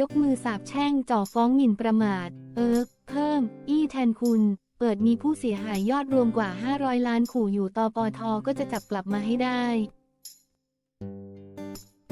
ยกมือสาบแช่งจ่อฟ้องหมิ่นประมาท เอิร์กเพิ่ม อี้แทนคุณ เปิดมีผู้เสียหายยอดรวมกว่า 500 ล้านขู่อยู่ตปทก็จะจับกลับมาให้ได้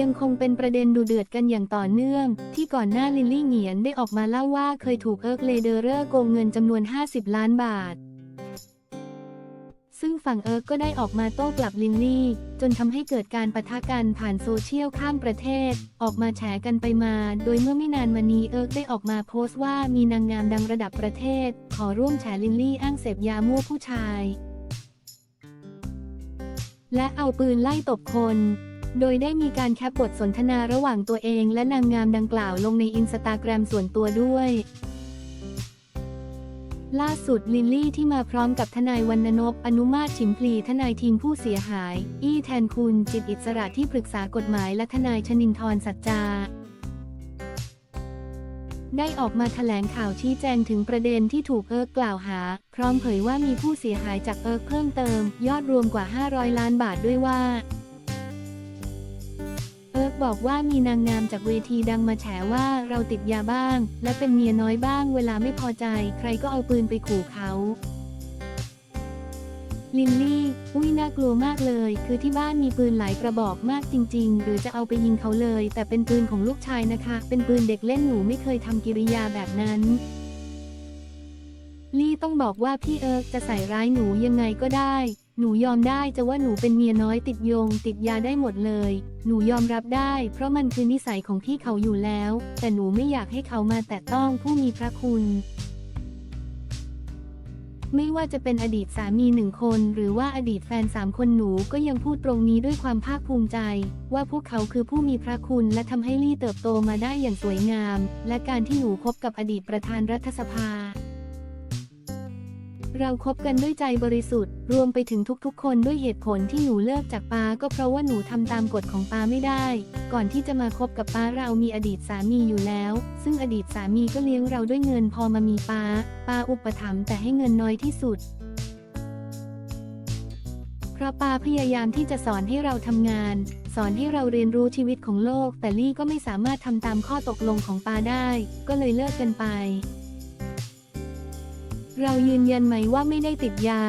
ยังคงเป็นประเด็นดูเดือดกันอย่างต่อเนื่อง ที่ก่อนหน้าลิลลี่เหงียนได้ออกมาเล่าว่าเคยถูกเอิร์กเลเดอร์โกงเงินจำนวน 50 ล้านบาท ฝั่งเอิร์กก็ได้ออกมาโต้กลับลินลี่ จนทำให้เกิดการปะทะกันผ่านโซเชียลข้ามประเทศ ออกมาแฉกันไปมา โดยเมื่อไม่นานมานี้เอิร์กได้ออกมาโพสต์ว่ามีนางงามดังระดับประเทศ ขอร่วมแฉลินลี่อ้างเสพยามั่วผู้ชาย และเอาปืนไล่ตบคนโดยได้มีการแคปบทสนทนาระหว่างตัวเองและนางงามดังกล่าวลงในอินสตาแกรมส่วนตัวด้วย ล่าสุดลิลลี่ที่มาพร้อมกับทนายวันนพอนุมาตชิมพลีทนายทีมผู้เสียหาย อี้แทนคุณจิตอิสระที่ปรึกษากฎหมายและทนายชนินทรสัจจา ได้ออกมาแถลงข่าวชี้แจงถึงประเด็นที่ถูกเอิร์กกล่าวหา พร้อมเผยว่ามีผู้เสียหายจากเอิร์กเพิ่มเติม ยอดรวมกว่า 500 ล้านบาทด้วยว่า บอกว่ามีนางงามจากเวทีดังมาแฉว่าเราติดยาบ้าง และเป็นเมียน้อยบ้าง เวลาไม่พอใจ ใครก็เอาปืนไปขู่เขาลินลี่ อุ้ยน่ากลัวมากเลย คือที่บ้านมีปืนหลายกระบอกมากจริง ๆ หรือจะเอาไปยิงเขาเลย แต่เป็นปืนของลูกชายนะคะ เป็นปืนเด็กเล่นหนูไม่เคยทำกิริยาแบบนั้น ลี่ต้องบอกว่าพี่เอิร์กจะใส่ร้ายหนูยังไงก็ได้ หนูยอมได้จะว่าหนูเป็นเมียน้อยติดโยง ติดยาได้หมดเลย หนูยอมรับได้ เพราะมันคือนิสัยของพี่เขาอยู่แล้ว แต่หนูไม่อยากให้เขามาแตะต้องผู้มีพระคุณ ไม่ว่าจะเป็นอดีตสามีหนึ่งคน หรือว่าอดีตแฟนสามคนหนูก็ยังพูดตรงนี้ด้วยความภาคภูมิใจ ว่าพวกเขาคือผู้มีพระคุณและทำให้ลี่เติบโตมาได้อย่างสวยงาม และการที่หนูคบกับอดีตประธานรัฐสภา เราคบกันด้วยใจบริสุทธิ์ รวมไปถึงทุกๆ คนด้วยเหตุผลที่หนูเลิกจากป้าก็เพราะว่าหนูทำตามกฎของป้าไม่ได้ ก่อนที่จะมาคบกับป้าเรามีอดีตสามีอยู่แล้ว ซึ่งอดีตสามีก็เลี้ยงเราด้วยเงินพอมามีป้าป้าอุปถัมภ์แต่ให้เงินน้อยที่สุดเพราะปาพยายามที่จะสอนให้เราทำงาน สอนให้เราเรียนรู้ชีวิตของโลก แต่ลี่ก็ไม่สามารถทำตามข้อตกลงของปาได้ ก็เลยเลิกกันไป เรายืนยันไหมว่าไม่ได้ติดยา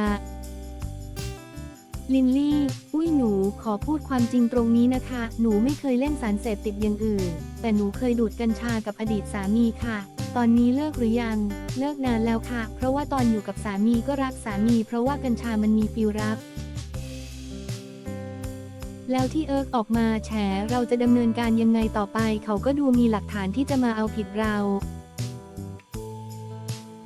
ลินลี่ อุ้ยหนูขอพูดความจริงตรงนี้นะคะ หนูไม่เคยเล่นสารเสพติดอย่างอื่น แต่หนูเคยดูดกัญชากับอดีตสามีค่ะ ตอนนี้เลิกหรือยัง เลิกนานแล้วค่ะ เพราะว่าตอนอยู่กับสามีก็รักสามี เพราะว่ากัญชามันมีฟิลรักแล้วที่เอิร์กออกมาแฉเราจะดำเนินการยังไงต่อไป เขาก็ดูมีหลักฐานที่จะมาเอาผิดเรา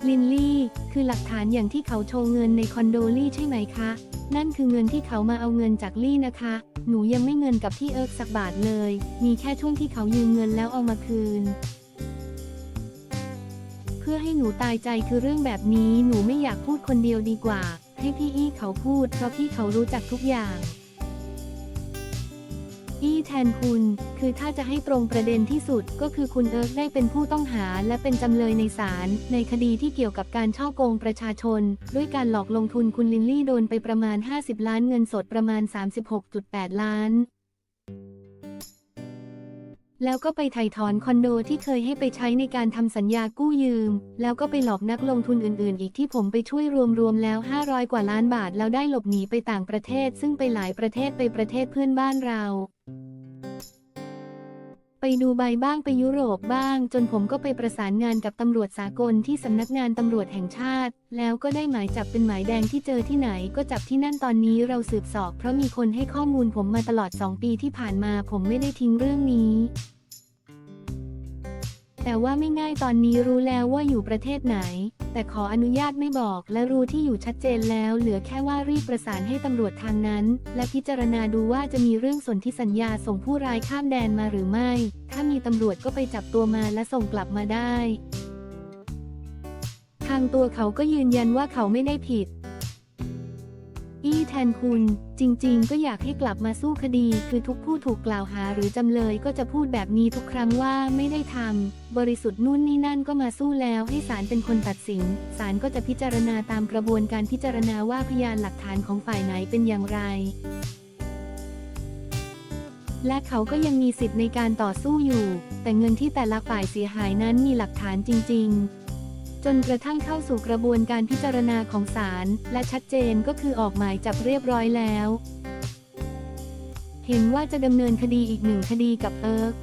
ลินลี่ คือหลักฐานอย่างที่เขาโชว์เงินในคอนโดลี่ใช่ไหมคะ นั่นคือเงินที่เขามาเอาเงินจากลี่นะคะ หนูยังไม่เงินกับที่เอิร์กสักบาทเลย มีแค่ช่วงที่เขายืมเงินแล้วเอามาคืน เพื่อให้หนูตายใจคือเรื่องแบบนี้หนูไม่อยากพูดคนเดียวดีกว่า ให้พี่อี้เขาพูดเพราะพี่เขารู้จักทุกอย่าง อี้แทนคุณ คือถ้าจะให้ตรงประเด็นที่สุดก็คือคุณเอิร์กได้เป็นผู้ต้องหาและเป็นจำเลยในศาลในคดีที่เกี่ยวกับการช่อโกงประชาชน ด้วยการหลอกลงทุนคุณลินลี่โดนไปประมาณ 50 ล้านเงินสดประมาณ 36.8 ล้าน แล้วก็ไปไถ่ถอนคอนโดที่เคยให้ไปใช้ในการทำสัญญากู้ยืม แล้วก็ไปหลอกนักลงทุนอื่นๆ อีกที่ผมไปช่วยรวมๆแล้ว 500 กว่าล้านบาท แล้วได้หลบหนีไปต่างประเทศ ซึ่งไปหลายประเทศไปประเทศเพื่อนบ้านเรา ไปดูใบบ้างไปยุโรปบ้าง จนผมก็ไปประสานงานกับตำรวจสากลที่สำนักงานตำรวจแห่งชาติ แล้วก็ได้หมายจับเป็นหมายแดงที่เจอที่ไหนก็จับที่นั่นตอนนี้เราสืบสอบเพราะมีคนให้ข้อมูลผมมาตลอด 2 ปีที่ผ่านมาผมไม่ได้ทิ้งเรื่องนี้ แต่ว่าไม่ง่ายตอนนี้รู้แล้วว่าอยู่ประเทศไหน แต่ขออนุญาตไม่บอกและรู้ที่อยู่ชัดเจนแล้ว เหลือแค่ว่ารีบประสานให้ตำรวจทางนั้น และพิจารณาดูว่าจะมีเรื่องสนธิสัญญาส่งผู้ร้ายข้ามแดนมาหรือไม่ ถ้ามีตำรวจก็ไปจับตัวมาและส่งกลับมาได้ ทางตัวเขาก็ยืนยันว่าเขาไม่ได้ผิด แทนคุณ จริงๆ ก็อยากให้กลับมาสู้คดี คือทุกผู้ถูกกล่าวหาหรือจำเลยก็จะพูดแบบนี้ทุกครั้งว่าไม่ได้ทำบริสุทธิ์นู่นนี่นั่นก็มาสู้แล้วให้ศาลเป็นคนตัดสินศาลก็จะพิจารณาตามกระบวนการพิจารณาว่าพยานหลักฐานของฝ่ายไหนเป็นอย่างไรและเขาก็ยังมีสิทธิ์ในการต่อสู้อยู่ แต่เงินที่แต่ละฝ่ายเสียหายนั้นมีหลักฐานจริง ๆ จนกระทั่งเข้าสู่กระบวนการพิจารณาของศาลและชัดเจนก็คือออกหมายจับเรียบร้อยแล้ว เห็นว่าจะดำเนินคดีอีกหนึ่งคดีกับเอิร์ก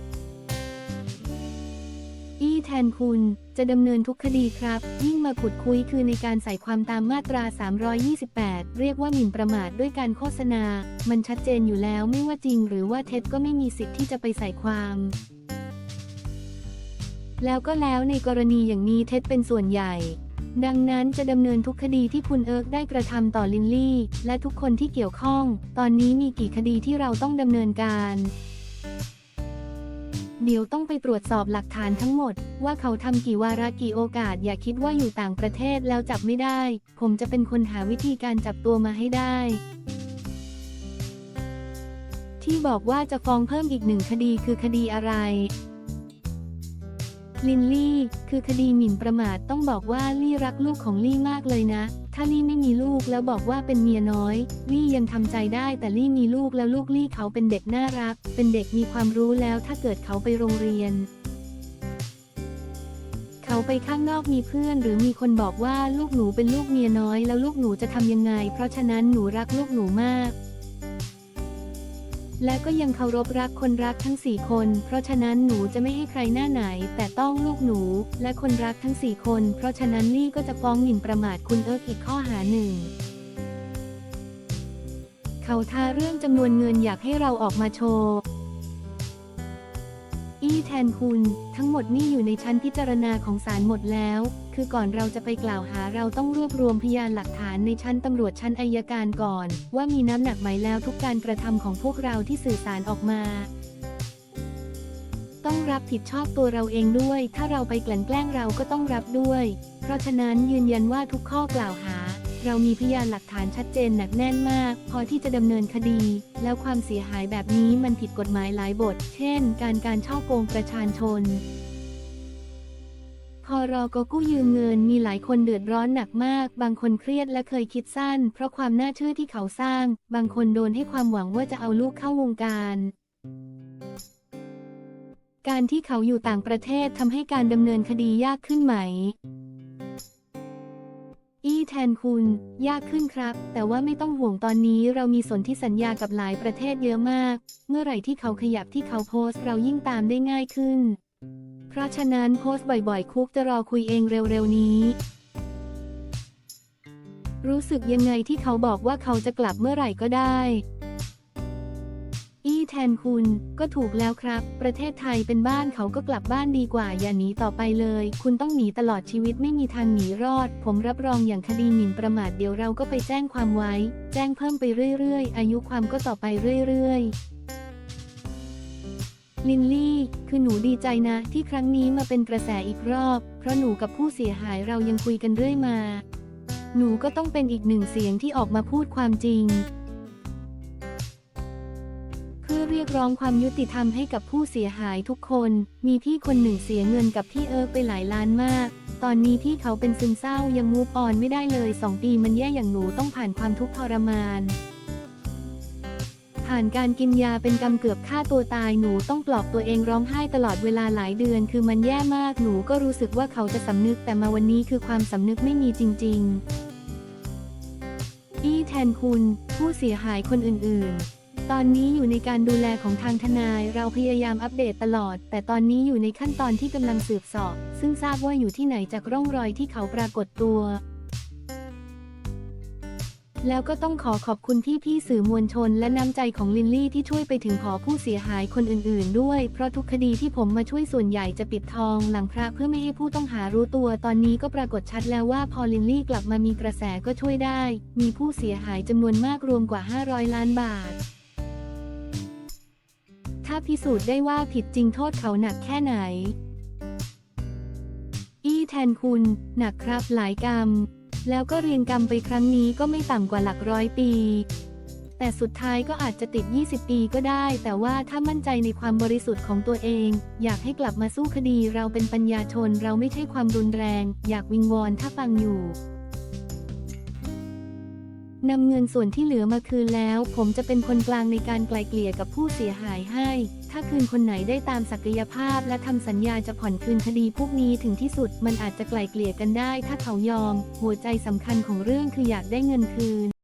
อี้แทนคุณจะดำเนินทุกคดีครับ ยิ่งมาขุดคุยคือในการใส่ความตามมาตรา 328 เรียกว่าหมิ่นประมาทด้วยการโฆษณา มันชัดเจนอยู่แล้วไม่ว่าจริงหรือว่าเท็จก็ไม่มีสิทธิ์ที่จะไปใส่ความ แล้วก็แล้วในกรณีอย่างนี้เท็จเป็นส่วนใหญ่ ดังนั้นจะดำเนินทุกคดีที่คุณเอิร์กได้กระทำต่อลินลี่ และทุกคนที่เกี่ยวข้อง ตอนนี้มีกี่คดีที่เราต้องดำเนินการ เดี๋ยวต้องไปตรวจสอบหลักฐานทั้งหมด ว่าเขาทำกี่วาระกี่โอกาส อย่าคิดว่าอยู่ต่างประเทศแล้วจับไม่ได้ ผมจะเป็นคนหาวิธีการจับตัวมาให้ได้ที่บอกว่าจะฟ้องเพิ่มอีกหนึ่งคดีคือคดีอะไร ลินลี่ คือคดีหมิ่นประมาทต้องบอกว่าลี่รักลูกของลี่มากเลยนะ ถ้าลี่ไม่มีลูกแล้วบอกว่าเป็นเมียน้อย ลี่ยังทำใจได้แต่ลี่มีลูกแล้วลูกลี่เขาเป็นเด็กน่ารัก เป็นเด็กมีความรู้แล้วถ้าเกิดเขาไปโรงเรียน เขาไปข้างนอกมีเพื่อน หรือมีคนบอกว่าลูกหนูเป็นลูกเมียน้อย แล้วลูกหนูจะทำยังไง เพราะฉะนั้นหนูรักลูกหนูมาก และก็ยังเคารพรักคนรักทั้งสี่คน เพราะฉะนั้นหนูจะไม่ให้ใครหน้าไหน แต่ต้องลูกหนู และคนรักทั้งสี่คน เพราะฉะนั้นลี่ก็จะฟ้องหมิ่นประมาทคุณเอิร์กอีกข้อหาหนึ่งเขาท้าเรื่องจำนวนเงินอยากให้เราออกมาโชว์ อี้แทนคุณ ทั้งหมดนี่อยู่ในชั้นพิจารณาของศาลหมดแล้ว คือก่อนเราจะไปกล่าวหาเราต้องรวบรวมพยานหลักฐานในชั้นตำรวจชั้นอายการก่อน ว่ามีน้ำหนักไหมแล้วทุกการกระทำของพวกเราที่สื่อสารออกมา ต้องรับผิดชอบตัวเราเองด้วย ถ้าเราไปกลั่นแกล้งเราก็ต้องรับด้วย เพราะฉะนั้นยืนยันว่าทุกข้อกล่าวหา เรามีพยานหลักฐานชัดเจนหนักแน่นมาก พอที่จะดำเนินคดี แล้วความเสียหายแบบนี้มันผิดกฎหมายหลายบท เช่น การการช่อโกงประชาชนพอรอก็กู้ยืมเงินมีหลายคนเดือดร้อนหนักมาก บางคนเครียดและเคยคิดสั้น เพราะความน่าเชื่อที่เขาสร้าง บางคนโดนให้ความหวังว่าจะเอาลูกเข้าวงการ การที่เขาอยู่ต่างประเทศทำให้การดำเนินคดียากขึ้นไหม แทนคุณ ยากขึ้นครับ แต่ว่าไม่ต้องห่วงตอนนี้เรามีสนธิสัญญากับหลายประเทศเยอะมาก เมื่อไหร่ที่เขาขยับที่เขาโพสต์เรายิ่งตามได้ง่ายขึ้น เพราะฉะนั้นโพสต์บ่อยๆ คุกจะรอคุยเองเร็วๆนี้ รู้สึกยังไงที่เขาบอกว่าเขาจะกลับเมื่อไหร่ก็ได้ แทนคุณ ก็ถูกแล้วครับ ประเทศไทยเป็นบ้านเขาก็กลับบ้านดีกว่า อย่าหนีต่อไปเลย คุณต้องหนีตลอดชีวิตไม่มีทางหนีรอด ผมรับรองอย่างคดีหมิ่นประมาทเดี๋ยวเราก็ไปแจ้งความไว้ แจ้งเพิ่มไปเรื่อยๆ อายุความก็ต่อไปเรื่อยๆลินลี่ คือหนูดีใจนะ ที่ครั้งนี้มาเป็นกระแสอีกรอบ เพราะหนูกับผู้เสียหายเรายังคุยกันเรื่อยมา หนูก็ต้องเป็นอีกหนึ่งเสียงที่ออกมาพูดความจริง กร้องความยุติธรรมให้กับผู้เสียหายทุกคน มีพี่คนหนึ่งเสียเงินกับพี่เอิร์กไปหลายล้านมาก ตอนนี้พี่เขาเป็นซึมเศร้ายังมูฟออนไม่ได้เลยสองปีมันแย่อย่างหนูต้องผ่านความทุกข์ทรมาน ผ่านการกินยาเป็นกำเกือบฆ่าตัวตายหนูต้องปลอบตัวเองร้องไห้ตลอดเวลาหลายเดือน คือมันแย่มากหนูก็รู้สึกว่าเขาจะสำนึกแต่มาวันนี้คือความสำนึกไม่มีจริง ๆ อี้แทนคุณ ผู้เสียหายคนอื่น ๆ ตอนนี้อยู่ในการดูแลของทางทนาย เราพยายามอัปเดตตลอด แต่ตอนนี้อยู่ในขั้นตอนที่กำลังสืบสอบ ซึ่งทราบว่าอยู่ที่ไหนจากร่องรอยที่เขาปรากฏตัว แล้วก็ต้องขอขอบคุณพี่สื่อมวลชน และน้ำใจของลินลี่ที่ช่วยไปถึงขอผู้เสียหายคนอื่น ๆ ด้วย เพราะทุกคดีที่ผมมาช่วยส่วนใหญ่จะปิดทองหลังพระเพื่อไม่ให้ผู้ต้องหารู้ตัว ตอนนี้ก็ปรากฏชัดแล้วว่าพอลินลี่กลับมามีกระแสก็ช่วยได้ มีผู้เสียหายจำนวนมากรวมกว่า 500 ล้านบาทาพิสูจน์ได้ว่าผิดจริงโทษเขาหนักแค่ไหน อี้แทนคุณ หนักครับหลายกรรม แล้วก็เรียนกรรมไปครั้งนี้ก็ไม่ต่ำกว่าหลักร้อยปี แต่สุดท้ายก็อาจจะติด 20 ปีก็ได้ แต่ว่าถ้ามั่นใจในความบริสุทธิ์ของตัวเอง อยากให้กลับมาสู้คดีเราเป็นปัญญาชนเราไม่ใช่ความรุนแรง อยากวิงวอนถ้าฟังอยู่ นำเงินส่วนที่เหลือมาคืนแล้ว ผมจะเป็นคนกลางในการไกล่เกลี่ยกับผู้เสียหายให้ ถ้าคืนคนไหนได้ตามศักยภาพ และทำสัญญาจะผ่อนคืนคดีพวกนี้ถึงที่สุด มันอาจจะไกล่เกลี่ยกันได้ ถ้าเขายอม หัวใจสำคัญของเรื่องคืออยากได้เงินคืน